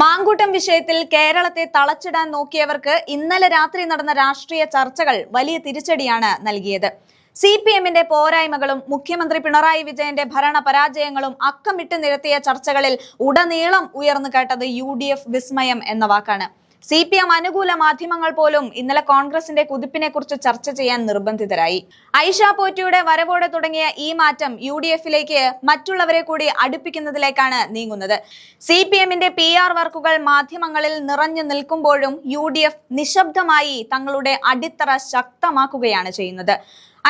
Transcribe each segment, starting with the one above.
മാങ്കൂട്ടം വിഷയത്തിൽ കേരളത്തെ തളച്ചിടാൻ നോക്കിയവർക്ക് ഇന്നലെ രാത്രി നടന്ന രാഷ്ട്രീയ ചർച്ചകൾ വലിയ തിരിച്ചടിയാണ് നൽകിയത്. സി പി എമ്മിന്റെ പോരായ്മകളും മുഖ്യമന്ത്രി പിണറായി വിജയന്റെ ഭരണ പരാജയങ്ങളും അക്കമിട്ട് നിരത്തിയ ചർച്ചകളിൽ ഉടനീളം ഉയർന്നു കേട്ടത് യു വിസ്മയം എന്ന വാക്കാണ്. സി പി എം അനുകൂല മാധ്യമങ്ങൾ പോലും ഇന്നലെ കോൺഗ്രസിന്റെ കുതിപ്പിനെ കുറിച്ച് ചർച്ച ചെയ്യാൻ നിർബന്ധിതരായി. ഐഷ പോറ്റിയുടെ വരവോടെ തുടങ്ങിയ ഈ മാറ്റം യു ഡി എഫിലേക്ക് മറ്റുള്ളവരെ കൂടി അടുപ്പിക്കുന്നതിലേക്കാണ് നീങ്ങുന്നത്. സി പി എമ്മിന്റെ പി ആർ വർക്കുകൾ മാധ്യമങ്ങളിൽ നിറഞ്ഞു നിൽക്കുമ്പോഴും യു ഡി എഫ് നിശബ്ദമായി തങ്ങളുടെ അടിത്തറ ശക്തമാക്കുകയാണ് ചെയ്യുന്നത്.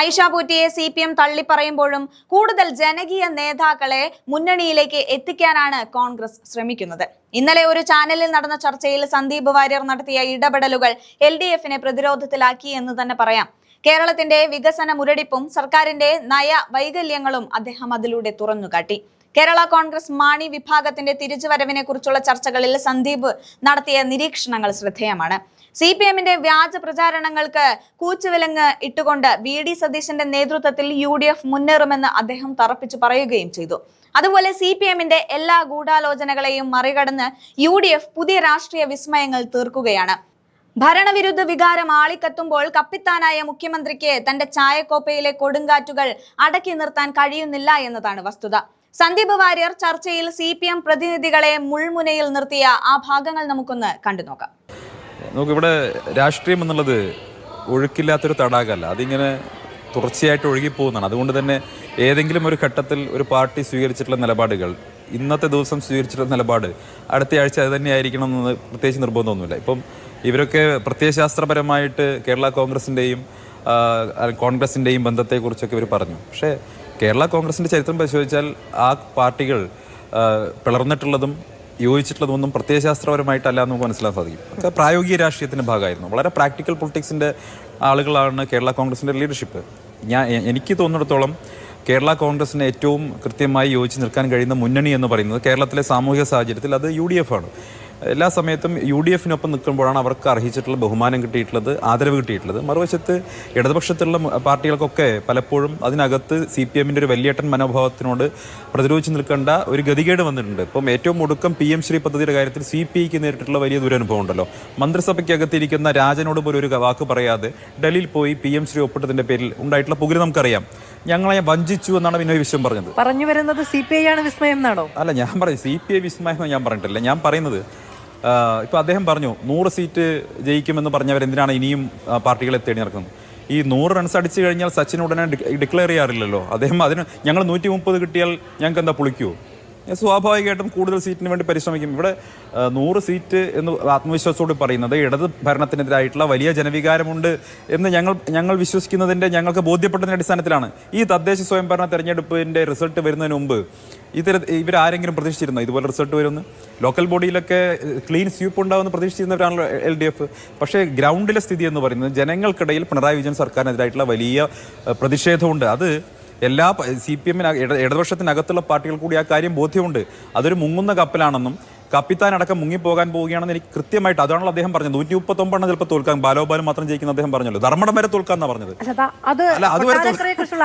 ഐഷ പൂറ്റിയെ സി പി എം തള്ളിപ്പറയുമ്പോഴും കൂടുതൽ ജനകീയ നേതാക്കളെ മുന്നണിയിലേക്ക് എത്തിക്കാനാണ് കോൺഗ്രസ് ശ്രമിക്കുന്നത്. ഇന്നലെ ഒരു ചാനലിൽ നടന്ന ചർച്ചയിൽ സന്ദീപ് വാര്യർ നടത്തിയ ഇടപെടലുകൾ എൽ ഡി എഫിനെ പ്രതിരോധത്തിലാക്കി എന്ന് തന്നെ പറയാം. കേരളത്തിന്റെ വികസന മുരടിപ്പും സർക്കാരിന്റെ നയ വൈകല്യങ്ങളും അദ്ദേഹം അതിലൂടെ തുറന്നുകാട്ടി. കേരള കോൺഗ്രസ് മാണി വിഭാഗത്തിന്റെ തിരിച്ചുവരവിനെ കുറിച്ചുള്ള ചർച്ചകളിൽ സന്ദീപ് നടത്തിയ നിരീക്ഷണങ്ങൾ ശ്രദ്ധേയമാണ്. സി പി എമ്മിന്റെ വ്യാജ പ്രചാരണങ്ങൾക്ക് കൂച്ചുവിലങ്ങ് ഇട്ടുകൊണ്ട് വി ഡി സതീശന്റെ നേതൃത്വത്തിൽ യു ഡി എഫ് മുന്നേറുമെന്ന് അദ്ദേഹം തറപ്പിച്ചു പറയുകയും ചെയ്തു. അതുപോലെ സി പി എമ്മിന്റെ എല്ലാ ഗൂഢാലോചനകളെയും മറികടന്ന് യു ഡി എഫ് പുതിയ രാഷ്ട്രീയ വിസ്മയങ്ങൾ തീർക്കുകയാണ്. ഭരണവിരുദ്ധ വികാരം ആളിക്കത്തുമ്പോൾ കപ്പിത്താനായ മുഖ്യമന്ത്രിക്ക് തന്റെ ചായക്കോപ്പയിലെ കൊടുങ്കാറ്റുകൾ അടക്കി നിർത്താൻ കഴിയുന്നില്ല എന്നതാണ് വസ്തുത. സന്ദീപ് വാര്യർ ചർച്ചയിൽ സി പി എം പ്രതിനിധികളെ മുൾമുനയിൽ നിർത്തിയ ആ ഭാഗങ്ങൾ നമുക്കൊന്ന് കണ്ടു നോക്കാം. നമുക്കിവിടെ രാഷ്ട്രീയം എന്നുള്ളത് ഒഴുക്കില്ലാത്തൊരു തടാകമല്ല. അതിങ്ങനെ തുടർച്ചയായിട്ട് ഒഴുകിപ്പോകുന്നതാണ്. അതുകൊണ്ട് തന്നെ ഏതെങ്കിലും ഒരു ഘട്ടത്തിൽ ഒരു പാർട്ടി സ്വീകരിച്ചിട്ടുള്ള നിലപാടുകൾ ഇന്നത്തെ ദിവസം സ്വീകരിച്ചിട്ടുള്ള നിലപാട് അടുത്ത ആഴ്ച അത് തന്നെ ആയിരിക്കണം എന്ന് പ്രത്യേകിച്ച് നിർബന്ധമൊന്നുമില്ല. ഇപ്പം ഇവരൊക്കെ പ്രത്യയശാസ്ത്രപരമായിട്ട് കേരള കോൺഗ്രസിന്റെയും കോൺഗ്രസിന്റെയും ബന്ധത്തെക്കുറിച്ചൊക്കെ ഇവർ പറഞ്ഞു. പക്ഷേ കേരള കോൺഗ്രസിന്റെ ചരിത്രം പരിശോധിച്ചാൽ ആ പാർട്ടികൾ പിളർന്നിട്ടുള്ളതും യോജിച്ചിട്ടുള്ളതൊന്നും പ്രത്യയശാസ്ത്രപരമായിട്ടല്ല എന്ന് നമുക്ക് മനസ്സിലാക്കാൻ സാധിക്കും. അതൊക്കെ പ്രായോഗിക രാഷ്ട്രീയത്തിന്റെ ഭാഗമായിരുന്നു. വളരെ പ്രാക്ടിക്കൽ പൊളിറ്റിക്സിന്റെ ആളുകളാണ് കേരള കോൺഗ്രസിന്റെ ലീഡർഷിപ്പ്. ഞാൻ എനിക്ക് തോന്നിടത്തോളം കേരള കോൺഗ്രസിന് ഏറ്റവും കൃത്യമായി യോജിച്ച് നിൽക്കാൻ കഴിയുന്ന മുന്നണി എന്ന് പറയുന്നത് കേരളത്തിലെ സാമൂഹിക സാഹചര്യത്തിൽ അത് യു ഡി എഫ് ആണ്. എല്ലാ സമയത്തും യു ഡി എഫിനൊപ്പം നിൽക്കുമ്പോഴാണ് അവർക്ക് അർഹിച്ചിട്ടുള്ള ബഹുമാനം കിട്ടിയിട്ടുള്ളത് ആദരവ് കിട്ടിയിട്ടുള്ളത്. മറുവശത്ത് ഇടതുപക്ഷത്തുള്ള പാർട്ടികൾക്കൊക്കെ പലപ്പോഴും അതിനകത്ത് സി പി എമ്മിന്റെ ഒരു വലിയേട്ടൻ മനോഭാവത്തിനോട് പ്രതിരോധിച്ച് നിൽക്കേണ്ട ഒരു ഗതികേട് വന്നിട്ടുണ്ട്. ഇപ്പം ഏറ്റവും ഒടുക്കം പി എം ശ്രീ പദ്ധതിയുടെ കാര്യത്തിൽ സി പി ഐക്ക് നേരിട്ടുള്ള വലിയ ദുരനുഭവം ഉണ്ടല്ലോ. മന്ത്രിസഭയ്ക്കകത്തിരിക്കുന്ന രാജനോട് പോലും ഒരു വാക്ക് പറയാതെ ഡൽഹിയിൽ പോയി പി എം ശ്രീ ഒപ്പിട്ടതിന്റെ പേരിൽ ഉണ്ടായിട്ടുള്ള പുകിൽ നമുക്കറിയാം. ഞങ്ങളെ വഞ്ചിച്ചു എന്നാണ് വിനോയ് വിശ്വം പറഞ്ഞത്. പറഞ്ഞു വരുന്നത് സി പി ഐ ആണ് വിസ്മയം എന്നാണോ? അല്ല ഞാൻ പറയും സി പി ഐ വിസ്മയം ഞാൻ പറഞ്ഞിട്ടില്ല. ഞാൻ പറയുന്നത് ആ, ഇപ്പൊ അദ്ദേഹം പറഞ്ഞു നൂറ് സീറ്റ് ജയിക്കുമെന്ന് പറഞ്ഞവർ എന്തിനാണ് ഇനിയും പാർട്ടികളെ തേടി നടക്കുന്നത്? ഈ നൂറ് റൺസ് അടിച്ചു കഴിഞ്ഞാൽ സച്ചിൻ ഉടനെ ഡിക്ലെയർ ചെയ്യാറില്ലല്ലോ. അദ്ദേഹം അതിന് ഞങ്ങൾ നൂറ്റി മുപ്പത് കിട്ടിയാൽ ഞങ്ങൾക്ക് എന്താ പുളിക്കുവോ ഞാൻ സ്വാഭാവികമായിട്ടും കൂടുതൽ സീറ്റിന് വേണ്ടി പരിശ്രമിക്കും. ഇവിടെ നൂറ് സീറ്റ് എന്ന് ആത്മവിശ്വാസത്തോട് പറയുന്നത് ഇടത് ഭരണത്തിനെതിരായിട്ടുള്ള വലിയ ജനവികാരമുണ്ട് എന്ന് ഞങ്ങൾ ഞങ്ങൾ വിശ്വസിക്കുന്നതിന്റെ ഞങ്ങൾക്ക് ബോധ്യപ്പെട്ടതിന്റെ അടിസ്ഥാനത്തിലാണ്. ഈ തദ്ദേശ സ്വയംഭരണ തെരഞ്ഞെടുപ്പിന്റെ റിസൾട്ട് വരുന്നതിന് മുമ്പ് ഇത്തര ഇവരാരെങ്കിലും പ്രതീക്ഷിച്ചിരുന്നോ? ഇതുപോലെ റിസൾട്ട് വരുമെന്ന് ലോക്കൽ ബോഡിയിലൊക്കെ ക്ലീൻ സ്വീപ്പ് ഉണ്ടാവുമെന്ന് പ്രതീക്ഷിച്ചിരുന്നവരാണല്ലോ എൽ ഡി എഫ്. പക്ഷേ ഗ്രൗണ്ടിലെ സ്ഥിതി എന്ന് പറയുന്നത് ജനങ്ങൾക്കിടയിൽ പിണറായി വിജയൻ സർക്കാരിനെതിരായിട്ടുള്ള വലിയ പ്രതിഷേധമുണ്ട്. അത് എല്ലാ സി പി എമ്മിന് ഇടതുപക്ഷത്തിനകത്തുള്ള പാർട്ടികൾ കൂടി ആ കാര്യം ബോധ്യമുണ്ട്. അതൊരു മുങ്ങുന്ന കപ്പലാണെന്നും കപ്പിത്താൻ അടക്കം മുങ്ങിപ്പോകാൻ പോവുകയാണെന്ന് എനിക്ക് കൃത്യമായിട്ട് അതാണല്ലോ അദ്ദേഹം പറഞ്ഞത്. നൂറ്റി മുപ്പത്തൊമ്പതെണ്ണം ചിലപ്പോൾ തോൽക്കാൻ ബാലോബാലും മാത്രം ജയിക്കുന്ന അദ്ദേഹം പറഞ്ഞല്ലോ. ധർമ്മടം വരെ തോൽക്കാന്നാ പറഞ്ഞത്. അത്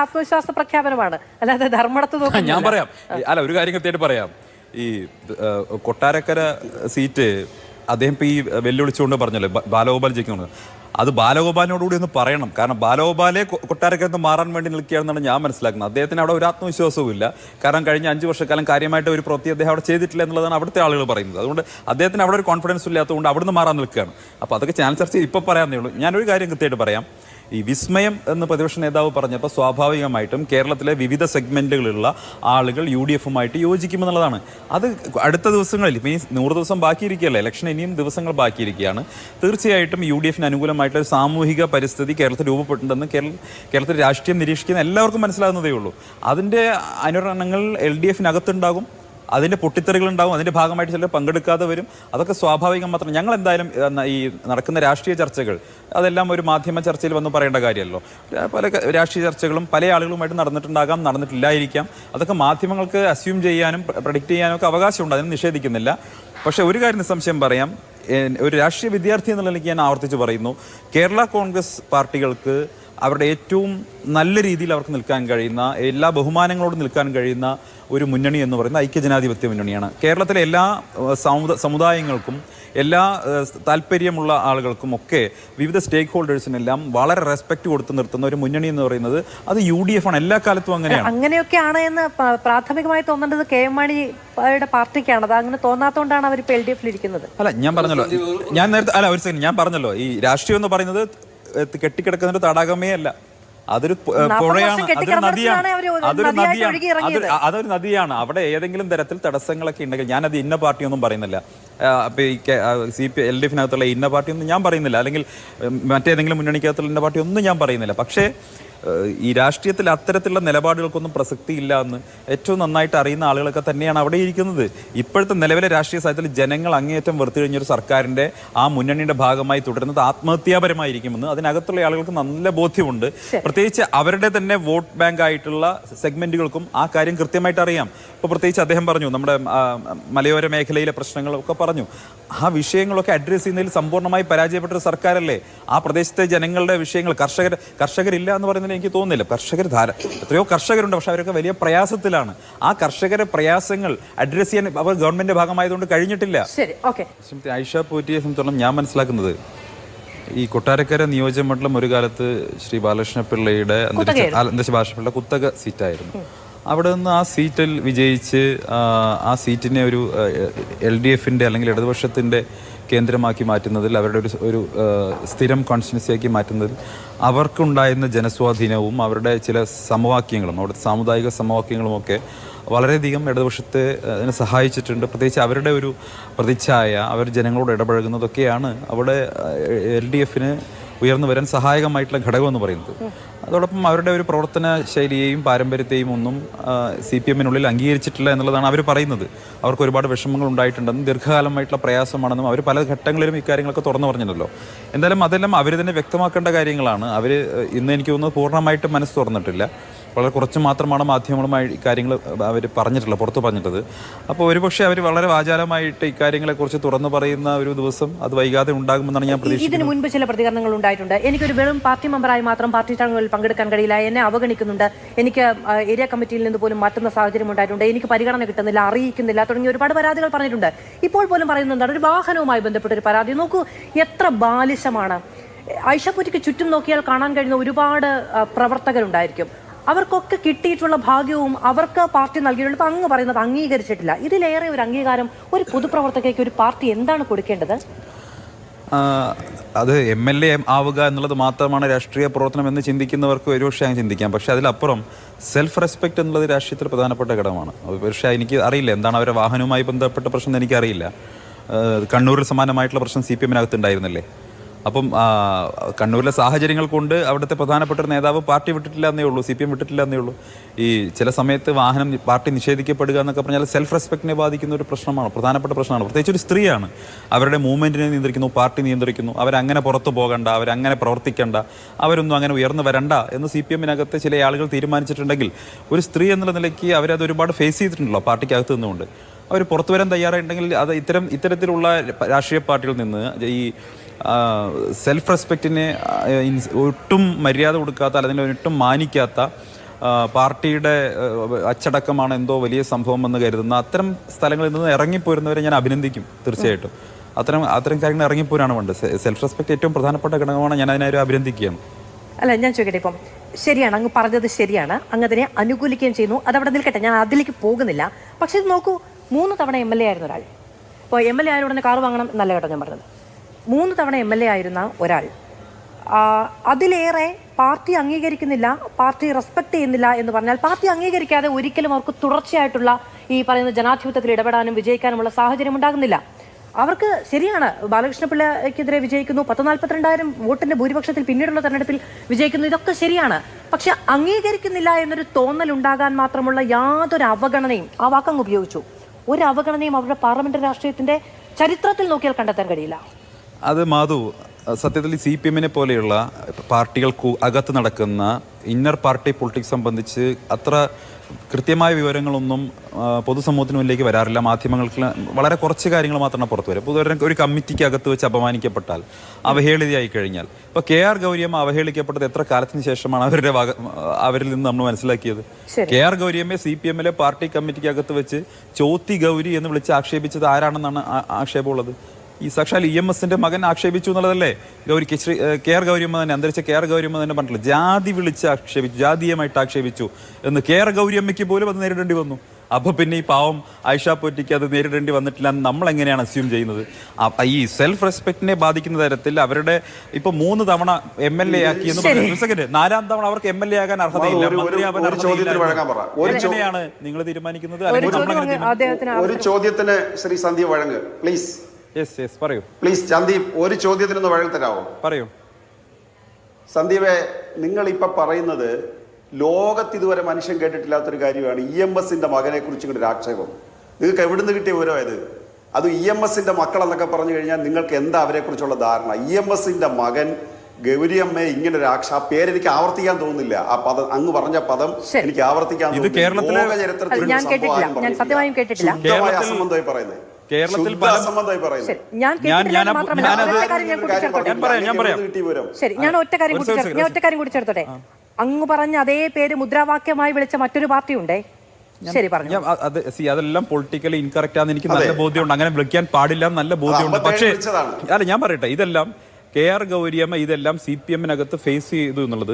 ആത്മവിശ്വാസ പ്രഖ്യാപനമാണ്. അല്ലാതെ ധർമ്മടത്ത് ഞാൻ പറയാം. അല്ല ഒരു കാര്യം കൃത്യമായിട്ട് പറയാം. ഈ കൊട്ടാരക്കര സീറ്റ് അദ്ദേഹം ഇപ്പൊ ഈ വെല്ലുവിളിച്ചുകൊണ്ട് പറഞ്ഞല്ലോ ബാലഗോപാൽ ജയിക്കുന്നുണ്ട്. അത് ബാലഗോപാലിനോടുകൂടി ഒന്ന് പറയണം. കാരണം ബാലഗോപാലെ കൊട്ടാരക്കകത്ത് മാറാൻ വേണ്ടി നിൽക്കുകയാണെന്നാണ് ഞാൻ മനസ്സിലാക്കുന്നത്. അദ്ദേഹത്തിന് അവിടെ ഒരു ആത്മവിശ്വാസവും ഇല്ല കാരണം കഴിഞ്ഞ അഞ്ച് വർഷക്കാലം കാര്യമായിട്ട് ഒരു പ്രവൃത്തി അദ്ദേഹം അവിടെ ചെയ്തിട്ടില്ല എന്നുള്ളതാണ് അവിടുത്തെ ആളുകൾ പറയുന്നത്. അതുകൊണ്ട് അദ്ദേഹത്തിന് അവിടെ ഒരു കോൺഫിഡൻസ് ഇല്ലാത്തതുകൊണ്ട് അവിടുന്ന് മാറാൻ നിൽക്കുകയാണ്. അപ്പോൾ അതൊക്കെ ചാനൽ ചർച്ച ഇപ്പോൾ പറയാമെന്നേ ഉള്ളൂ. ഞാനൊരു കാര്യം കൃത്യമായിട്ട് പറയാം. ഈ വിസ്മയം എന്ന് പ്രതിപക്ഷ നേതാവ് പറഞ്ഞപ്പോൾ സ്വാഭാവികമായിട്ടും കേരളത്തിലെ വിവിധ സെഗ്മെന്റുകളിലുള്ള ആളുകൾ യു ഡി എഫുമായിട്ട് യോജിക്കുമെന്നുള്ളതാണ്. അത് അടുത്ത ദിവസങ്ങളിൽ ഈ നൂറ് ദിവസം ബാക്കിയിരിക്കുകയല്ലേ? ഇലക്ഷൻ ഇനിയും ദിവസങ്ങൾ ബാക്കിയിരിക്കുകയാണ്. തീർച്ചയായിട്ടും യു ഡി എഫിന് അനുകൂലമായിട്ടുള്ള ഒരു സാമൂഹിക പരിസ്ഥിതി കേരളത്തിൽ രൂപപ്പെട്ടിട്ടുണ്ടെന്ന് കേരള കേരളത്തിൽ രാഷ്ട്രീയം നിരീക്ഷിക്കുന്ന എല്ലാവർക്കും മനസ്സിലാകുന്നതേ ഉള്ളൂ. അതിന്റെ അനുരണങ്ങൾ എൽ ഡി എഫിനകത്തുണ്ടാകും. അതിന്റെ പൊട്ടിത്തെറികൾ ഉണ്ടാവും അതിന്റെ ഭാഗമായിട്ട് ചിലർ പങ്കെടുക്കാതെ വരും. അതൊക്കെ സ്വാഭാവികം മാത്രം. ഞങ്ങൾ എന്തായാലും ഈ നടക്കുന്ന രാഷ്ട്രീയ ചർച്ചകൾ അതെല്ലാം ഒരു മാധ്യമ ചർച്ചയിൽ വന്ന് പറയേണ്ട കാര്യമല്ലോ. പല രാഷ്ട്രീയ ചർച്ചകളും പല ആളുകളുമായിട്ട് നടന്നിട്ടുണ്ടാകാം നടന്നിട്ടില്ലായിരിക്കാം. അതൊക്കെ മാധ്യമങ്ങൾക്ക് അസ്യൂം ചെയ്യാനും പ്രഡിക്റ്റ് ചെയ്യാനും ഒക്കെ അവകാശമുണ്ട്. അതിനെ നിഷേധിക്കുന്നില്ല. പക്ഷേ ഒരു കാര്യം നിസ്സംശയം പറയാം. ഒരു രാഷ്ട്രീയ വിദ്യാർത്ഥി എന്നുള്ള നിലയ്ക്ക് ഞാൻ ആവർത്തിച്ച് പറയുന്നു. കേരള കോൺഗ്രസ് പാർട്ടികൾക്ക് അവരുടെ ഏറ്റവും നല്ല രീതിയിൽ അവർക്ക് നിൽക്കാൻ കഴിയുന്ന എല്ലാ ബഹുമാനങ്ങളോടും നിൽക്കാൻ കഴിയുന്ന ഒരു മുന്നണി എന്ന് പറയുന്നത് ഐക്യജനാധിപത്യ മുന്നണിയാണ്. കേരളത്തിലെ എല്ലാ സമുദായങ്ങൾക്കും എല്ലാ താല്പര്യമുള്ള ആളുകൾക്കും ഒക്കെ വിവിധ സ്റ്റേക്ക് ഹോൾഡേഴ്സിനെല്ലാം വളരെ റെസ്പെക്ട് കൊടുത്ത് നിർത്തുന്ന ഒരു മുന്നണി എന്ന് പറയുന്നത് അത് യു ഡി എഫ് ആണ്. എല്ലാ കാലത്തും അങ്ങനെയാണ്. അങ്ങനെയൊക്കെയാണ് എന്ന് പ്രാഥമികമായി തോന്നേണ്ടത് കെ എം മാണിയുടെ പാർട്ടിക്കാണ്. അത് അങ്ങനെ തോന്നാത്തോണ്ടാണ് അവർ ഇപ്പോൾ എൽ ഡി എഫിൽ ഇരിക്കുന്നത്. അല്ല ഞാൻ പറഞ്ഞല്ലോ. ഞാൻ നേരത്തെ അല്ല ഒരു സെക്കൻഡ് ഞാൻ പറഞ്ഞല്ലോ. ഈ രാഷ്ട്രീയം എന്ന് പറയുന്നത് കെട്ടിക്കിടക്കുന്ന തടാകമേ അല്ല. അതൊരു പുഴയാണ്. അതൊരു നദിയാണ്. അതൊരു നദിയാണ്. അതൊരു- നദിയാണ്. അവിടെ ഏതെങ്കിലും തരത്തിൽ തടസ്സങ്ങളൊക്കെ ഉണ്ടെങ്കിൽ ഞാനത് ഇന്ന പാർട്ടിയൊന്നും പറയുന്നില്ല. അപ്പോൾ ഈ സി പി എൽ ഡി എഫിനകത്തുള്ള ഇന്ന പാർട്ടിയൊന്നും ഞാൻ പറയുന്നില്ല. അല്ലെങ്കിൽ മറ്റേതെങ്കിലും മുന്നണിക്കകത്തുള്ള ഇന്ന പാർട്ടി ഒന്നും ഞാൻ പറയുന്നില്ല. പക്ഷേ ഈ രാഷ്ട്രീയത്തിൽ അത്തരത്തിലുള്ള നിലപാടുകൾക്കൊന്നും പ്രസക്തിയില്ല എന്ന് ഏറ്റവും നന്നായിട്ട് അറിയുന്ന ആളുകളൊക്കെ തന്നെയാണ് അവിടെ ഇരിക്കുന്നത്. ഇപ്പോഴത്തെ നിലവിലെ രാഷ്ട്രീയ സാഹചര്യത്തിൽ ജനങ്ങൾ അങ്ങേയറ്റം വെറുത്തു കഴിഞ്ഞൊരു സർക്കാരിന്റെ ആ മുന്നണിയുടെ ഭാഗമായി തുടരുന്നത് ആത്മഹത്യാപരമായിരിക്കുമെന്ന് അതിനകത്തുള്ള ആളുകൾക്ക് നല്ല ബോധ്യമുണ്ട്. പ്രത്യേകിച്ച് അവരുടെ തന്നെ വോട്ട് ബാങ്ക് ആയിട്ടുള്ള സെഗ്മെന്റുകൾക്കും ആ കാര്യം കൃത്യമായിട്ട് അറിയാം. ഇപ്പോൾ പ്രത്യേകിച്ച് അദ്ദേഹം പറഞ്ഞു നമ്മുടെ മലയോര മേഖലയിലെ പ്രശ്നങ്ങളൊക്കെ പറഞ്ഞു. ആ വിഷയങ്ങളൊക്കെ അഡ്രസ്സ് ചെയ്യുന്നതിൽ സമ്പൂർണമായി പരാജയപ്പെട്ട ഒരു സർക്കാരല്ലേ? ആ പ്രദേശത്തെ ജനങ്ങളുടെ വിഷയങ്ങൾ കർഷകർ കർഷകരില്ല എന്ന് പറയുന്നതിന് എനിക്ക് തോന്നുന്നില്ല. കർഷകർ ധാര എത്രയോ കർഷകരുണ്ട് പക്ഷെ അവരൊക്കെ വലിയ പ്രയാസത്തിലാണ്. ആ കർഷകരെ പ്രയാസങ്ങൾ അഡ്രസ് ചെയ്യാൻ അവർ ഗവൺമെന്റിന്റെ ഭാഗമായതുകൊണ്ട് കഴിഞ്ഞിട്ടില്ല. ശരി ഓക്കെ ശ്രീമതി ആയിഷ സംബന്ധിച്ചോളം ഞാൻ മനസ്സിലാക്കുന്നത്. ഈ കൊട്ടാരക്കര നിയോജകമണ്ഡലം ഒരു കാലത്ത് ശ്രീ ബാലകൃഷ്ണ പിള്ളയുടെ അന്തരിച്ച അന്തരിച്ച ബാലകൃഷ്ണ കുത്തക സീറ്റായിരുന്നു അവിടെ നിന്ന് ആ സീറ്റിൽ വിജയിച്ച് ആ, സീറ്റിനെ ഒരു എൽ ഡി എഫിന്റെ അല്ലെങ്കിൽ ഇടതുപക്ഷത്തിന്റെ കേന്ദ്രമാക്കി മാറ്റുന്നതിൽ അവരുടെ ഒരു ഒരു സ്ഥിരം കോൺസ്റ്റിറ്റ്യൻസിയാക്കി മാറ്റുന്നതിൽ അവർക്കുണ്ടായിരുന്ന ജനസ്വാധീനവും അവരുടെ ചില സമവാക്യങ്ങളും അവിടുത്തെ സാമുദായിക സമവാക്യങ്ങളുമൊക്കെ വളരെയധികം ഇടതുപക്ഷത്തെ അതിനെ സഹായിച്ചിട്ടുണ്ട്. പ്രത്യേകിച്ച് അവരുടെ ഒരു പ്രതിച്ഛായ അവർ ജനങ്ങളോട് ഇടപഴകുന്നതൊക്കെയാണ് അവിടെ എൽ ഡി എഫിന് ഉയർന്നു വരാൻ സഹായകമായിട്ടുള്ള ഘടകം എന്ന് പറയുന്നത്. അതോടൊപ്പം അവരുടെ ഒരു പ്രവർത്തന ശൈലിയെയും പാരമ്പര്യത്തെയും ഒന്നും സി പി എമ്മിനുള്ളിൽ അംഗീകരിച്ചിട്ടില്ല എന്നുള്ളതാണ് അവർ പറയുന്നത്. അവർക്ക് ഒരുപാട് വിഷമങ്ങൾ ഉണ്ടായിട്ടുണ്ടെന്നും ദീർഘകാലമായിട്ടുള്ള പ്രയാസമാണെന്നും അവർ പല ഘട്ടങ്ങളിലും ഇക്കാര്യങ്ങളൊക്കെ തുറന്നു പറഞ്ഞിട്ടുണ്ടല്ലോ. എന്തായാലും അതെല്ലാം അവർ തന്നെ വ്യക്തമാക്കേണ്ട കാര്യങ്ങളാണ്. അവർ ഇന്ന് എനിക്ക് തോന്നുന്നത് പൂർണമായിട്ടും മനസ്സ് തുറന്നിട്ടില്ല. വളരെ കുറച്ച് മാത്രമാണ് മാധ്യമങ്ങളുമായി ഇക്കാര്യങ്ങൾ അവർ പറഞ്ഞിട്ടുള്ളത് പുറത്ത് പറഞ്ഞിട്ടത് അപ്പോൾ ഒരുപക്ഷെ അവർ വളരെ വാചാലമായിട്ട് ഇക്കാര്യങ്ങളെക്കുറിച്ച് തുറന്നു പറയുന്ന ഒരു ദിവസം അത് വൈകാതെ ഉണ്ടാകുമെന്നാണ് ഞാൻ ഇതിനു ഇതിന് മുൻപ് ചില പ്രതികരണങ്ങൾ ഉണ്ടായിട്ടുണ്ട്. എനിക്കൊരു വെറും പാർട്ടി മെമ്പറായി മാത്രം പാർട്ടി ചടങ്ങുകളിൽ പങ്കെടുക്കാൻ കഴിയില്ല. എന്നെ അവഗണിക്കുന്നുണ്ട്. എനിക്ക് ഏരിയ കമ്മിറ്റിയിൽ നിന്ന് പോലും മാറ്റുന്ന സാഹചര്യം ഉണ്ടായിട്ടുണ്ട്. എനിക്ക് പരിഗണന കിട്ടുന്നില്ല അറിയിക്കുന്നില്ല തുടങ്ങിയ ഒരുപാട് പരാതികൾ പറഞ്ഞിട്ടുണ്ട്. ഇപ്പോൾ പോലും പറയുന്നുണ്ടാണ് ഒരു വാഹനവുമായി ബന്ധപ്പെട്ട ഒരു പരാതി. നോക്കൂ എത്ര ബാലിശമാണ്. ഐഷപ്പുറ്റിക്ക് ചുറ്റും നോക്കിയാൽ കാണാൻ കഴിയുന്ന ഒരുപാട് പ്രവർത്തകരുണ്ടായിരിക്കും. അവർക്കൊക്കെ കിട്ടിയിട്ടുള്ള ഭാഗ്യവും അവർക്ക് പാർട്ടി നൽകിയിട്ടുള്ള ഇപ്പൊ അങ്ങ് പറയുന്നത് അംഗീകരിച്ചിട്ടില്ല. ഇതിലേറെ ഒരു അംഗീകാരം ഒരു പൊതുപ്രവർത്തകയ്ക്ക് ഒരു പാർട്ടി എന്താണ് കൊടുക്കേണ്ടത്? അത് എം എൽ എ ആവുക എന്നുള്ളത് മാത്രമാണ് രാഷ്ട്രീയ പ്രവർത്തനം എന്ന് ചിന്തിക്കുന്നവർക്ക് ഒരുപക്ഷെ അങ്ങനെ ചിന്തിക്കാം. പക്ഷേ അതിലപ്പുറം സെൽഫ് റെസ്പെക്റ്റ് എന്നുള്ളത് രാഷ്ട്രീയത്തിൽ പ്രധാനപ്പെട്ട ഘടകമാണ്. പക്ഷെ എനിക്ക് അറിയില്ല. എന്താണ് അവരുടെ വാഹനവുമായി ബന്ധപ്പെട്ട പ്രശ്നം എനിക്കറിയില്ല. കണ്ണൂരിൽ സമാനമായിട്ടുള്ള പ്രശ്നം സി പി എമ്മിനകത്ത് ഉണ്ടായിരുന്നില്ലേ? അപ്പം കണ്ണൂരിലെ സാഹചര്യങ്ങൾ കൊണ്ട് അവിടുത്തെ പ്രധാനപ്പെട്ട ഒരു നേതാവ് പാർട്ടി വിട്ടിട്ടില്ല എന്നേ ഉള്ളൂ സി പി എം വിട്ടിട്ടില്ല എന്നേ ഉള്ളൂ. ഈ ചില സമയത്ത് വാഹനം പാർട്ടി നിഷേധിക്കപ്പെടുക എന്നൊക്കെ പറഞ്ഞാൽ സെൽഫ് റെസ്പെക്റ്റിനെ ബാധിക്കുന്ന ഒരു പ്രശ്നമാണ് പ്രധാനപ്പെട്ട പ്രശ്നമാണ്. പ്രത്യേകിച്ച് ഒരു സ്ത്രീയാണ്. അവരുടെ മൂവ്മെന്റിനെ നിയന്ത്രിക്കുന്നു പാർട്ടി നിയന്ത്രിക്കുന്നു. അവരങ്ങനെ പുറത്തു പോകണ്ട അവരങ്ങനെ പ്രവർത്തിക്കേണ്ട അവരൊന്നും അങ്ങനെ ഉയർന്നു വരണ്ട എന്ന് സി പി എമ്മിനകത്ത് ചില ആളുകൾ തീരുമാനിച്ചിട്ടുണ്ടെങ്കിൽ ഒരു സ്ത്രീ എന്നുള്ള നിലയ്ക്ക് അവരത് ഒരുപാട് ഫേസ് ചെയ്തിട്ടുണ്ടല്ലോ പാർട്ടിക്കകത്ത് നിന്നുകൊണ്ട്. അവർ പുറത്തു വരാൻ തയ്യാറായിട്ടുണ്ടെങ്കിൽ അത് ഇത്തരം ഇത്തരത്തിലുള്ള രാഷ്ട്രീയ പാർട്ടികളിൽ നിന്ന് ഈ സെൽഫ് റെസ്പെക്റ്റിനെ ഒട്ടും മര്യാദ കൊടുക്കാത്ത അല്ലെങ്കിൽ ഒട്ടും മാനിക്കാത്ത പാർട്ടിയുടെ അച്ചടക്കമാണ് എന്തോ വലിയ സംഭവം എന്ന് കരുതുന്ന അത്തരം സ്ഥലങ്ങളിൽ നിന്ന് ഇറങ്ങിപ്പോരുന്നവരെ ഞാൻ അഭിനന്ദിക്കും തീർച്ചയായിട്ടും. അത്തരം അത്തരം കാര്യങ്ങൾ ഇറങ്ങിപ്പോരാണ് വേണ്ടത് സെൽഫ് റെസ്പെക്ട് ഏറ്റവും പ്രധാനപ്പെട്ട ഘടകമാണ് ഞാൻ അതിനെ അഭിനന്ദിക്കുകയാണ്. അല്ല ഞാൻ ചോദിക്കട്ടെ ഇപ്പം. ശരിയാണ് അങ്ങ് പറഞ്ഞത് ശരിയാണ്. അങ്ങ് അതിനെ അനുകൂലിക്കുകയും ചെയ്യുന്നു. അതവിടെ നിൽക്കട്ടെ ഞാൻ അതിലേക്ക് പോകുന്നില്ല. പക്ഷെ ഇത് നോക്കൂ മൂന്ന് തവണ എം എൽ എ ആയിരുന്ന ഒരാൾ. ഇപ്പോൾ എം എൽ എ ആയ ഉടനെ കാർ വാങ്ങണം എന്നല്ല കേട്ടോ ഞാൻ പറഞ്ഞത്. മൂന്ന് തവണ എം എൽ എ ആയിരുന്ന ഒരാൾ. അതിലേറെ പാർട്ടി അംഗീകരിക്കുന്നില്ല പാർട്ടി റെസ്പെക്ട് ചെയ്യുന്നില്ല എന്ന് പറഞ്ഞാൽ പാർട്ടി അംഗീകരിക്കാതെ ഒരിക്കലും അവർക്ക് തുടർച്ചയായിട്ടുള്ള ഈ പറയുന്ന ജനാധിപത്യത്തിൽ ഇടപെടാനും വിജയിക്കാനുമുള്ള സാഹചര്യം ഉണ്ടാകുന്നില്ല. അവർക്ക് ശരിയാണ് ബാലകൃഷ്ണ പിള്ളയ്ക്കെതിരെ വിജയിക്കുന്നു പത്ത് നാൽപ്പത്തിരണ്ടായിരം വോട്ടിന്റെ ഭൂരിപക്ഷത്തിൽ പിന്നീടുള്ള തെരഞ്ഞെടുപ്പിൽ വിജയിക്കുന്നു ഇതൊക്കെ ശരിയാണ്. പക്ഷെ അംഗീകരിക്കുന്നില്ല എന്നൊരു തോന്നൽ ഉണ്ടാകാൻ മാത്രമുള്ള യാതൊരു അവഗണനയും ആ വാക്കങ്ങ് ഉപയോഗിച്ചു. ഒരു അവഗണനയും അവരുടെ പാർലമെന്റ് രാഷ്ട്രീയത്തിന്റെ ചരിത്രത്തിൽ നോക്കിയാൽ കണ്ടെത്താൻ കഴിയില്ല. അത് മാധു സത്യത്തിൽ സി പി എമ്മിനെ പോലെയുള്ള പാർട്ടികൾക്ക് അകത്ത് നടക്കുന്ന ഇന്നർ പാർട്ടി പൊളിറ്റിക്സ് സംബന്ധിച്ച് അത്ര കൃത്യമായ വിവരങ്ങളൊന്നും പൊതുസമൂഹത്തിന് മുന്നിലേക്ക് വരാറില്ല. മാധ്യമങ്ങൾക്ക് വളരെ കുറച്ച് കാര്യങ്ങൾ മാത്രമാണ് പുറത്തു വരും. ഇപ്പോൾ ഒരു കമ്മിറ്റിക്ക് അകത്ത് വെച്ച് അപമാനിക്കപ്പെട്ടാൽ അവഹേളിതയായി കഴിഞ്ഞാൽ. ഇപ്പോൾ കെ ആർ ഗൗരിയമ്മ അവഹേളിക്കപ്പെട്ടത് എത്ര കാലത്തിന് ശേഷമാണ് അവരുടെ അവരിൽ നിന്ന് നമ്മൾ മനസ്സിലാക്കിയത്. കെ ആർ ഗൗരിയമ്മയെ സി പി എമ്മിലെ പാർട്ടി കമ്മിറ്റിക്ക് അകത്ത് വെച്ച് ചോത്തി ഗൗരി എന്ന് വിളിച്ച് ആക്ഷേപിച്ചത് ആരാണെന്നാണ് ആക്ഷേപമുള്ളത്? ഈ സാക്ഷാൽ ഇ എം എസിന്റെ മകൻ ആക്ഷേപിച്ചു എന്നുള്ളതല്ലേ? ഗൗരി കെ ശ്രീ ഏഹ് കെ ആർ ഗൗരിയമ്മ തന്നെ അന്തരിച്ച കെ ആർ ഗൗരിയമ്മ തന്നെ പറഞ്ഞിട്ടില്ല? ജാതി വിളിച്ച് ആക്ഷേപിച്ചു ജാതീയമായിട്ട് ആക്ഷേപിച്ചു എന്ന് കെ ആർ ഗൗരിയമ്മയ്ക്ക് പോലും അത് നേരിടേണ്ടി വന്നു. അപ്പോൾ പിന്നെ ഈ പാവം ആയിഷ പോറ്റിക്ക് അത് നേരിടേണ്ടി വന്നിട്ടില്ല എന്ന് നമ്മൾ എങ്ങനെയാണ് അസ്യൂം ചെയ്യുന്നത്? ആ- ഈ സെൽഫ് റെസ്പെക്റ്റിനെ ബാധിക്കുന്ന തരത്തിൽ അവരുടെ ഇപ്പൊ മൂന്ന് തവണ എം എൽ എ ആക്കി എന്ന് പറഞ്ഞു ഒരു സെക്കൻഡ് നാലാം തവണ അവർക്ക് എം എൽ എ ആകാൻ അർഹതയില്ല. മന്ത്രിയാവാൻ എങ്ങനെയാണ് നിങ്ങൾ തീരുമാനിക്കുന്നത്? അല്ലെങ്കിൽ ഒരു ചോദ്യത്തിന് ശ്രീ സന്ധ്യ വഴങ്ങ് പ്ലീസ് യെസ് യെസ് പറയൂ. പ്ലീസ് സന്ദീപ് ഒരു ചോദ്യത്തിനൊന്ന് വഴങ്ങി തരാമോ പറയൂ. സന്ദീപെ നിങ്ങൾ ഇപ്പൊ പറയുന്നത് ലോകത്ത് ഇതുവരെ മനുഷ്യൻ കേട്ടിട്ടില്ലാത്തൊരു കാര്യമാണ് ഇ എം എസിന്റെ മകനെ കുറിച്ച് ഒരു ആക്ഷേപം. നിങ്ങൾക്ക് എവിടുന്ന് കിട്ടിയ വിവരമായത് അത് ഇ എം എസിന്റെ മക്കൾ എന്നൊക്കെ പറഞ്ഞു കഴിഞ്ഞാൽ നിങ്ങൾക്ക് എന്താ അവരെ കുറിച്ചുള്ള ധാരണ? ഇ എം എസിന്റെ മകൻ ഗൗരിയമ്മയെ ഇങ്ങനെ ഒരു ആക്ഷ ആ പേര് എനിക്ക് ആവർത്തിക്കാൻ തോന്നുന്നില്ല. ആ പദം അങ്ങ് പറഞ്ഞ പദം എനിക്ക് ആവർത്തിക്കാൻ തോന്നുന്നു കേരളത്തിലെ- ലോക ചരിത്രത്തിൽ അസംബന്ധമായി പറയുന്നത്. കേരളത്തിൽ ഞാൻ ഞാൻ- കേട്ടിട്ടില്ല ഞാൻ- എന്ന് ഒറ്റ കാര്യം ഞാൻ പറയാം, ഞാൻ പറയാം. ശരി ഞാൻ ഒറ്റ കാര്യം കൂടി ഞാൻ ഒറ്റ കാര്യം കൂടി ചേർത്തോട്ടെ അങ്ങ് പറഞ്ഞ അതേ പേര് മുദ്രാവാക്യമായി വിളിച്ച മറ്റൊരു പാർട്ടി ഉണ്ടേ? ശരി പറഞ്ഞു. അത് സി അതെല്ലാം പൊളിറ്റിക്കലി ഇൻകറക്റ്റ് ആണെന്ന് എനിക്ക് നല്ല ബോധ്യമുണ്ട്. അങ്ങനെ വിളിക്കാൻ പാടില്ല നല്ല ബോധ്യമുണ്ട്. പക്ഷേ അല്ല ഞാൻ പറയട്ടെ. ഇതെല്ലാം കെ ആർ ഗൗരിയമ്മ ഇതെല്ലാം സി പി എമ്മിനകത്ത് ഫേസ് ചെയ്തു എന്നുള്ളത്.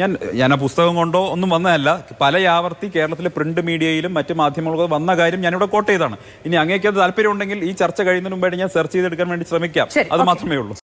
ഞാൻ ഞാൻ ആ പുസ്തകം കൊണ്ടോ ഒന്നും വന്നതല്ല. പല ആവർത്തി കേരളത്തിലെ പ്രിന്റ് മീഡിയയിലും മറ്റ് മാധ്യമങ്ങളും വന്ന കാര്യം ഞാനിവിടെ കോട്ട് ചെയ്താണ് ഇനി അങ്ങേക്ക് അത് താല്പര്യം ഉണ്ടെങ്കിൽ ഈ ചർച്ച കഴിയുന്നതിന് മുമ്പായിട്ട് ഞാൻ സെർച്ച് ചെയ്തെടുക്കാൻ വേണ്ടി ശ്രമിക്കാം. അത് മാത്രമേ ഉള്ളൂ.